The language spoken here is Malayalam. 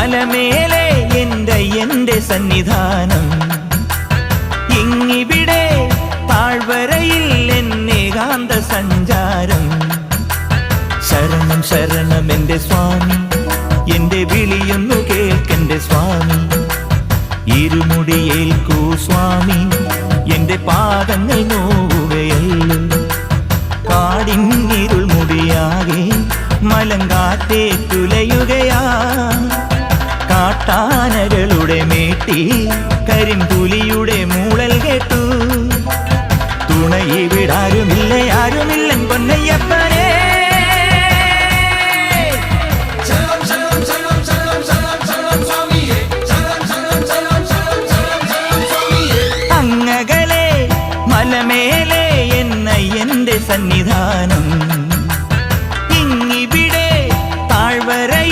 മലമേലെ എന്റെ എന്റെ സന്നിധാനം. ഇങ്ങിവിടെ താഴ്വരയിൽ എന്നെ കാന്ത സഞ്ചാരം. ശരണം ശരണം എന്റെ സ്വാമി. എന്റെ വിളിയൊന്നു കേൾക്കെന്റെ സ്വാമി. ഇരുമുടിയേൽക്കൂ സ്വാമി. എന്റെ പാദങ്ങൾ നോവുകയല്ലോ. കാടിന്നിരുൾ മുടിയാകെ മലങ്കാറ്റേ തുലയുകയാ കാട്ടാനകളുടെ മേട്ടി കരിമ്പുലിയുടെ മൂളൽ കേട്ടു. തുണയിവിടാരുമില്ല ആരുമില്ല ആരുമില്ലൻ പൊന്നയ്യപ്പനെ. അങ്ങകളെ മലമേലെ എന്ന എന്റെ സന്നിധാനം.